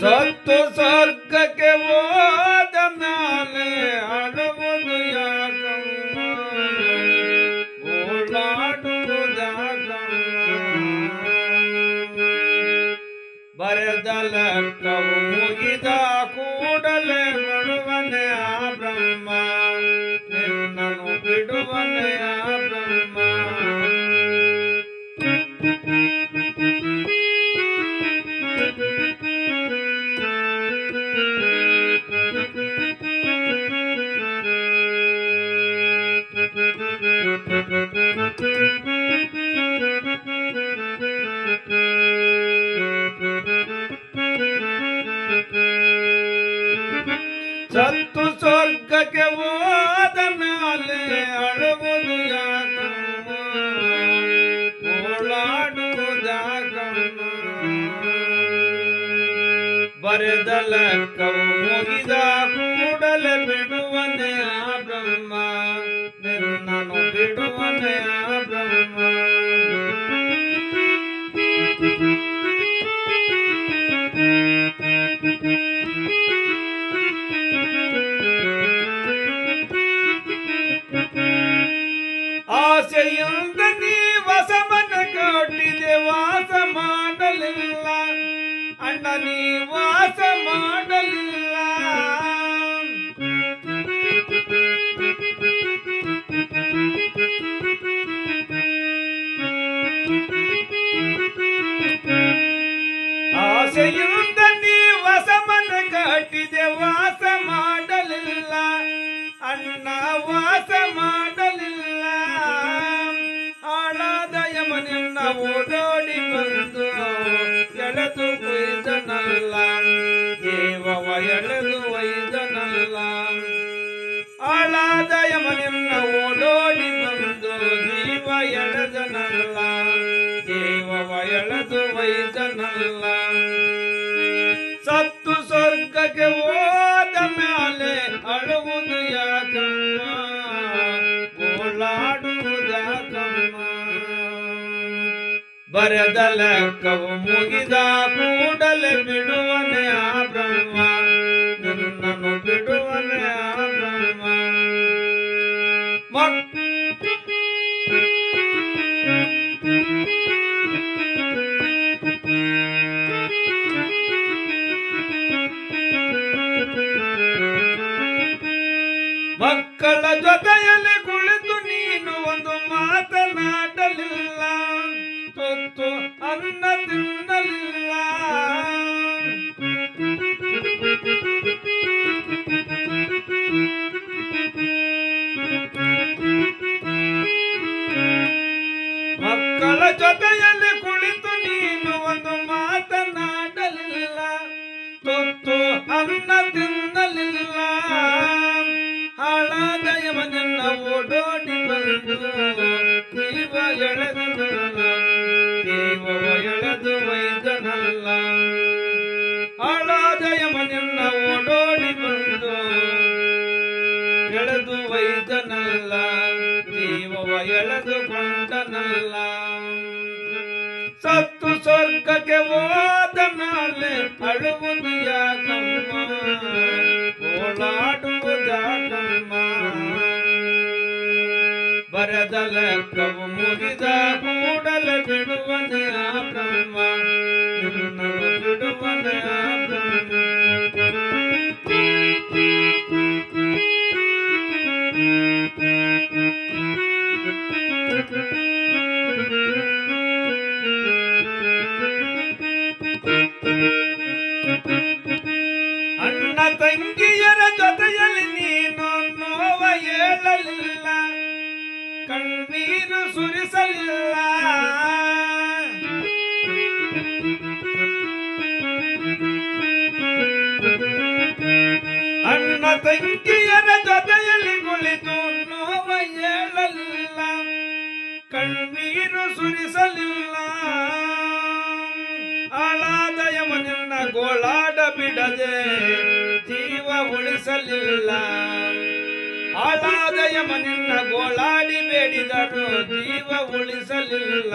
ಸತ್ತು ಸ್ವರ್ಗಕ್ಕೆ ಹೋದ ಮ್ಯಾಲೆ ಅಳುವುದು ಯಾಕಮ್ಮ ಗೋಳಾಡುವುದಾಗಮ್ಮ ಬರೆದಲ ಕವು ಮುಗಿದ ಸತ್ತು ಸ್ವರ್ಗಕ್ಕೆ ಹೋದ ಮೇಲೆ ಅಳುವುದು ಬರೆದಲ ಕವು ಮುಗಿದ ಕೂಡಲೇ ಬಿಡುವನೆ ಆ ಬ್ರಹ್ಮ. நீ வாச மாடலில்ல ஆசையும் தண்ணி வசமன் காட்டிதே வாச மாடலில்ல அண்ணா வாச மாடலில்ல ஓடோ ಆಳಾದ ಯಮನಿನ್ನ ಓಡೋಡಿ ಬಂದು ಜೀವ ಎಳೆದನಲ್ಲ ದೇವವ ಎಳೆದು ವೈದನಲ್ಲ ಸತ್ತು ಸ್ವರ್ಗಕ್ಕೆ ಹೋದ ಮೇಲೆ ಅಳುವುದು ಯಾಕಮ್ಮ? ಗೋಳಾಡುವುದಾಕಮ್ಮ ಬರೆದಲ ಕವು ಮುಗಿದ ಕೂಡಲೇ ಬಿಡುವನೆ ಆ ಮಕ್ಕಳ ಜೊತೆಯಲ್ಲಿ ಕುಳಿತು ನೀನು ಒಂದು ಮಾತನಾಡಲಿಲ್ಲ. ತುತ್ತು ಅನ್ನ ತಿನ್ನಲಿಲ್ಲ. ಮಕ್ಕಳ ಜೊತೆಯಲ್ಲಿ ಜೀವ ಎಳೆದನಲ್ಲ ದೇವವ ಎಳೆದು ಒಯ್ದನಲ್ಲ ಹಾಳಾದ ಯಮನನ್ನ ಓಡೋಡಿ ಬಂದು ಎಳೆದು ಒಯ್ದನಲ್ಲ ಜೀವವ ಸತ್ತು ಸ್ವರ್ಗಕ್ಕೆ ಹೋದ ಮೇಲೆ ಅಳುವುದು ಯಾಕಮ್ಮ? ಓಡಾಡುವುದಾಕಮ್ಮ ಬರದಲ ಕವು ಮುಗಿದ ಕೂಡಲೇ ಬಿಡುವನೆ ಆ ಬ್ರಹ್ಮ ನಿನ್ನನ್ನು ಬಿಡುವನೆ ಆ ಬ್ರಹ್ಮ ಅಣ್ಣ ತಂಗಿಯರ ಜೊತೆಯಲ್ಲಿ ನೀನು ನೋವ ಹೇಳಲಿಲ್ಲ ಕಣ್ಣೀರು ಸುರಿಸಲಿಲ್ಲ ಅಣ್ಣ ತಂಗಿಯರ ಜೊತೆಯಲ್ಲಿ ಕುಳಿತು ನೋವ ಹೇಳಲಿಲ್ಲ. ಕಣ್ಣೀರು ಸುರಿಸಲಿಲ್ಲ. ಆಳಾದ ಯಮನಿನ್ನ ಗೋಳಾಡ ಬಿಡದೆ ಜೀವ ಉಳಿಸಲಿಲ್ಲ. ಆಳಾದ ಯಮನಿನ್ನ ಗೋಳಾಡಿ ಉಳಿದರು ಜೀವ ಉಳಿಸಲಿಲ್ಲ.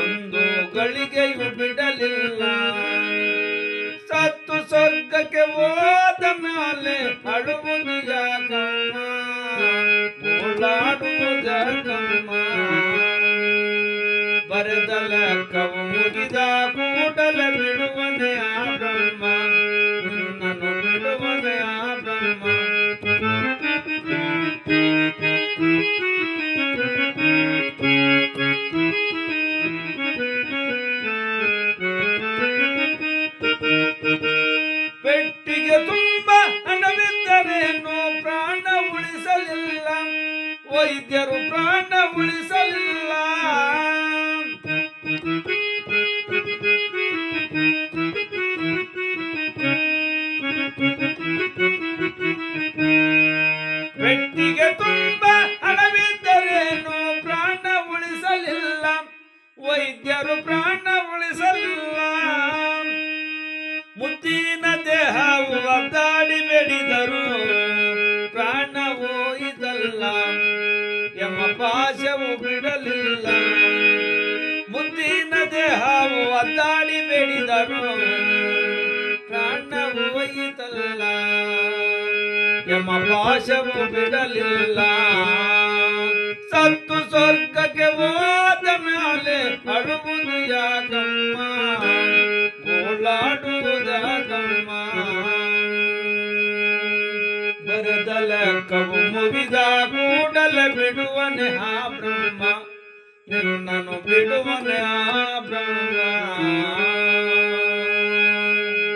ಒಂದು ಗಳಿಗೆಯು ಬಿಡಲಿಲ್ಲ. ಸತ್ತು ಸ್ವರ್ಗಕ್ಕೆ ಹೋದ ಮೇಲೆ ಅಳುವುದು ಜಾಗಮ್ಮ ಓಡಾಡುವ ಜಾಗಮ್ಮ ಬರೆದ ವೈದ್ಯರು ಪ್ರಾಣ ಉಳಿಸಲಿಲ್ಲ. ಮುತ್ತಿನ ದೇಹವು ಒದ್ದಾಡಿ ಬೆಡಿದರು. ಪ್ರಾಣವೋ ಇದಲ್ಲ. ಎಂಬ ಪಾಶವು ಬಿಡಲಿಲ್ಲ. ಮುತ್ತಿನ ದೇಹವು ಒದ್ದಾಡಿ ಬೆಡಿದರು. ಪ್ರಾಣವು ಇದಲ್ಲ. ಎಂಬ ಪಾಶವು ಬಿಡಲಿಲ್ಲ. ಯಾಕಮ್ಮ ಗೋಳಾಡುವುದಾಗಮ್ಮ ಬರದಲ ಕವು ಮುಗಿದ ಕೂಡಲ ಬಿಡುವನೆ ಆ ಬ್ರಹ್ಮ ನಿನ್ನನು ಬಿಡುವನೆ ಆ ಬ್ರಹ್ಮ